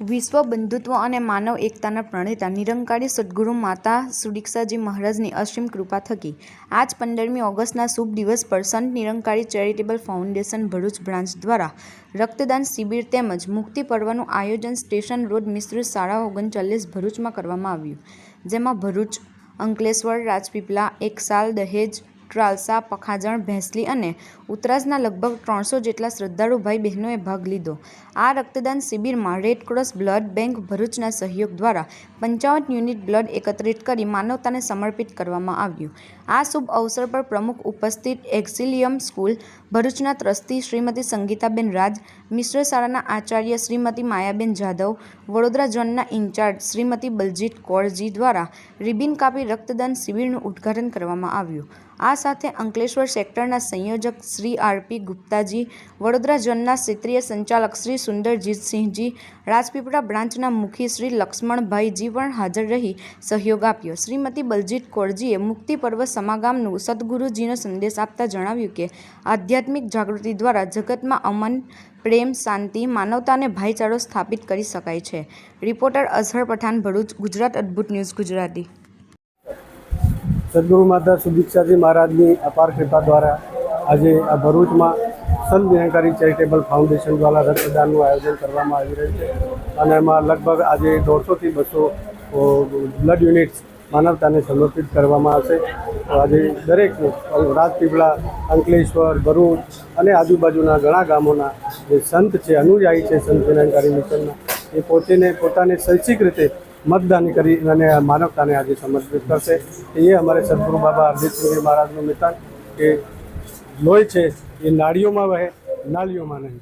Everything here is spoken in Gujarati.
વિશ્વ બંધુત્વ અને માનવ એકતાના પ્રણેતા નિરંકારી સદ્ગુરુ માતા સુદીક્ષાજી મહારાજની અસીમ કૃપા થકી આજ પંદરમી ઓગસ્ટના શુભ દિવસ પર Sant Nirankari charitable foundation Bharuch branch દ્વારા રક્તદાન શિબિર તેમજ મુક્તિ પર્વનું આયોજન સ્ટેશન રોડ મિશ્ર શાળા ઓગણચાલીસ ભરૂચમાં કરવામાં આવ્યું, જેમાં ભરૂચ, અંકલેશ્વર, રાજપીપલા, એકસાલ, દહેજ ટ્રાલસા, પખાજણ, ભેંસલી અને ઉત્તરાજના લગભગ ત્રણસો જેટલા શ્રદ્ધાળુ ભાઈ બહેનોએ ભાગ લીધો. આ રક્તદાન શિબિરમાં રેડક્રોસ બ્લડ બેંક ભરૂચના સહયોગ દ્વારા પંચાવન યુનિટ બ્લડ એકત્રિત કરી માનવતાને સમર્પિત કરવામાં આવ્યું. આ શુભ અવસર પર પ્રમુખ ઉપસ્થિત એક્સિલિયમ સ્કૂલ ભરૂચના ટ્રસ્ટી શ્રીમતી સંગીતાબેન રાજ, મિશ્ર શાળાના આચાર્ય શ્રીમતી માયાબેન જાદવ વડોદરા ઝોનના ઇન્ચાર્જ શ્રીમતી બલજીત કૌરજી દ્વારા રિબિન કાપી રક્તદાન શિબિરનું ઉદ્ઘાટન કરવામાં આવ્યું. આ સાથે અંકલેશ્વર સેક્ટરના સંયોજક શ્રી આરપી ગુપ્તાજી, વડોદરા ઝોનના ક્ષેત્રીય સંચાલક શ્રી સુંદરજીતસિંહજી, રાજપીપળા બ્રાન્ચના મુખી શ્રી લક્ષ્મણભાઈજી પણ હાજર રહી સહયોગ આપ્યો. શ્રીમતી બલજીત કૌરજીએ મુક્તિ પર્વ સમાગામનું સદગુરુજીનો સંદેશ આપતા જણાવ્યું કે, આધ્યાત્મિક જાગૃતિ દ્વારા જગતમાં અમન, પ્રેમ, શાંતિ માનવતાને ભાઈચારો સ્થાપિત કરી શકાય છે. Reporter Azhar Pathan, Bharuch, Gujarat, Adbhut news Gujarati. સદગુરુ માતા સુદીક્ષાજી મહારાજની અપાર કૃપા દ્વારા આજે આ ભરૂચમાં સંત નિરંકારી ચેરિટેબલ ફાઉન્ડેશન દ્વારા રક્તદાનનું આયોજન કરવામાં આવી રહ્યું છે. અને એમાં લગભગ આજે દોઢસોથી બસો બ્લડ યુનિટ્સ માનવતાને સમર્પિત કરવામાં આવશે. આજે દરેક રાજપીપળા, અંકલેશ્વર, ભરૂચ અને આજુબાજુના ઘણા ગામોના જે સંત છે, અનુયાયી છે સંત નિરંકારી મિશનના, એ પોતેને પોતાને શૈક્ષિક રીતે મતદાન કરી અને માનવતાને આજે સમર્પિત કરશે. એ અમારે સદગુરુ બાબા હરદીપસિંહજી મહારાજનું મિતાન કે લોહી છે એ નાળીઓમાં વહે નાળીઓમાં નહીં.